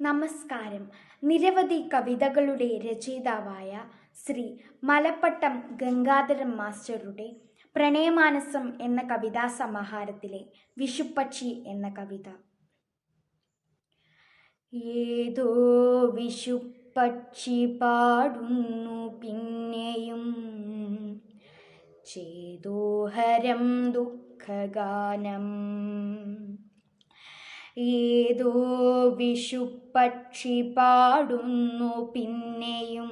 നമസ്കാരം. നിരവധി കവിതകളുടെ രചയിതാവായ ശ്രീ മലപ്പട്ടം ഗംഗാധരൻ മാസ്റ്ററുടെ പ്രണയമാനസം എന്ന കവിതാ സമാഹാരത്തിലെ വിഷുപ്പക്ഷി എന്ന കവിത. ഏതോ വിഷുപ്പക്ഷി പാടുന്നു പിന്നെയും ചേതോഹരം ദുഃഖഗാനം. ഏതോ വിഷുപ്പക്ഷി പാടുന്നു പിന്നെയും.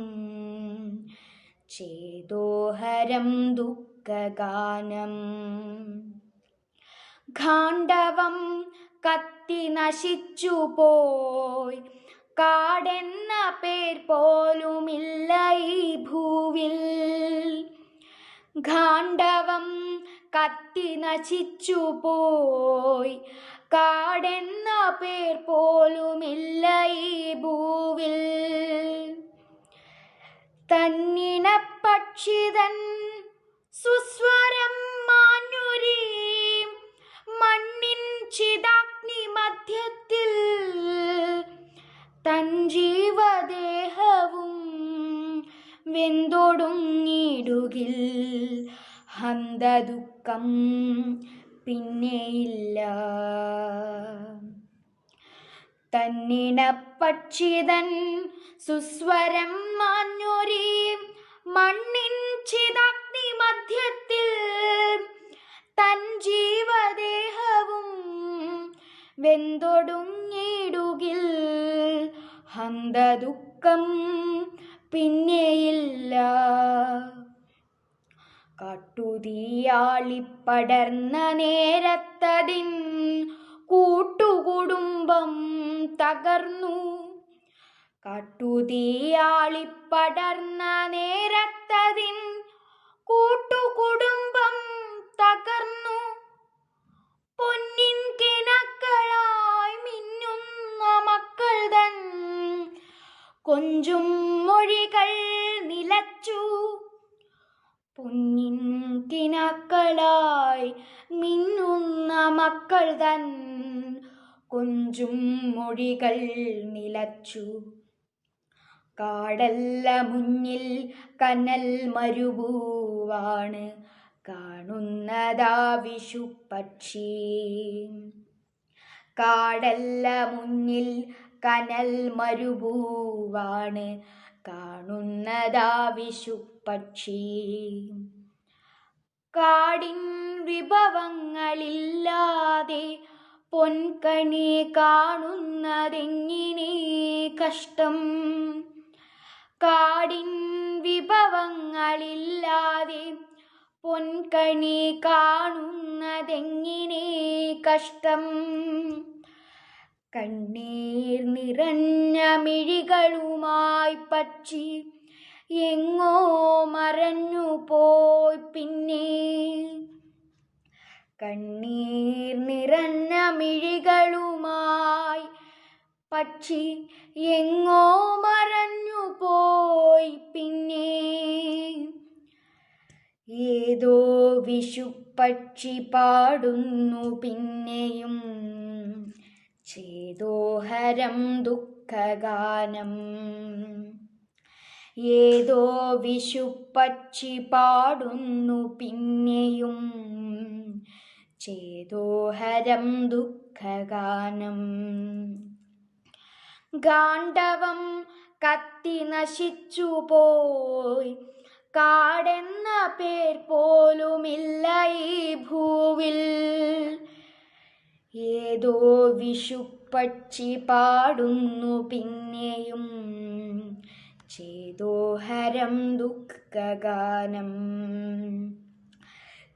ചേതോഹരം ദുഃഖഗാനം. ഖാണ്ഡവം കത്തി നശിച്ചു പോയി. കാടെന്ന പേർ പോലുമില്ല ഈ ഭൂവിൽ. ഖാണ്ഡവം കത്തി നശിച്ചു പോയി. കാടെന്ന പേർ പോലുമില്ല ഈ ഭൂവിൽ. തന്നിന പക്ഷിതൻ സുസ്വരം മാനുരീ മണ്ണിൻ ചിതാഗ്നി മധ്യത്തിൽ. തൻ ജീവദേഹവും വെന്തൊടുങ്ങിടുകിൽ. ഹന്തദുഃഖം പിന്നെയില്ല. തന്നിണപ്പക്ഷിതൻ സുസ്വരം മാഞ്ഞൊരി മണ്ണിൻ ചിതാഗ്നി മധ്യത്തിൽ തൻ ജീവദേഹവും വെന്തൊടുങ്ങിടുകിൽ ഹന്തദുഃഖം പിന്നെയില്ല. കാട്ടുതീയാളിപ്പടർന്ന നേരത്തതിൻ കൂട്ടുകുടുംബം തകർന്നു. കാട്ടുതീയാളിപ്പടർന്ന നേരത്തതിൻ കൂട്ടുകുടുംബം തകർന്നു. പൊന്നിൻ കിണക്കളായി മിന്നുന്ന മക്കൾ തൻ കൊഞ്ചും മൊഴികൾ നിലച്ചു. പൊന്നിൻ കിനാക്കളായി മിന്നുന്ന മക്കൾ തൻ കൊഞ്ചും മൊഴികൾ നിലച്ചു. കാടല്ല മുന്നിൽ കനൽ മരുഭൂവാണ് കാണുന്നതാ പക്ഷി. കാടല്ല മുന്നിൽ കനൽ മരുഭൂവാണ് കാണുന്നതാ പക്ഷി. കാടിൻ വിഭവങ്ങളില്ലാതെ പൊൻകണി കാണുന്നതെങ്ങിനെ കഷ്ടം. കാടിൻ വിഭവങ്ങളില്ലാതെ പൊൻകണി കാണുന്നതെങ്ങിനെ കഷ്ടം. കണ്ണീർ നിറഞ്ഞ മിഴികളുമായി പക്ഷി എങ്ങോ മറഞ്ഞു പോയി പിന്നെ. കണ്ണീർ നിറഞ്ഞ മിഴികളുമായി പക്ഷി എങ്ങോ മറഞ്ഞു പോയി പിന്നെ. ഏതോ വിഷുപ്പക്ഷി പാടുന്നു പിന്നെയും. ചേതോഹരം ദുഃഖഗാനം. ഏതോ വിഷുപ്പക്ഷി പാടുന്നു പിന്നെയും ചേതോഹരം ദുഃഖഗാനം. ഗാണ്ഡവം കത്തി നശിച്ചു പോയി. കാടെന്ന പേർ പോലുമില്ല ഈ ഭൂവിൽ. ഏതോ വിഷുപ്പക്ഷി പാടുന്നു പിന്നെയും. ചേതോഹരം ദുഃഖഗാനം.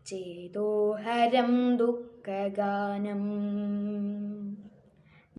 ചേതോഹരം ദുഃഖഗാനം.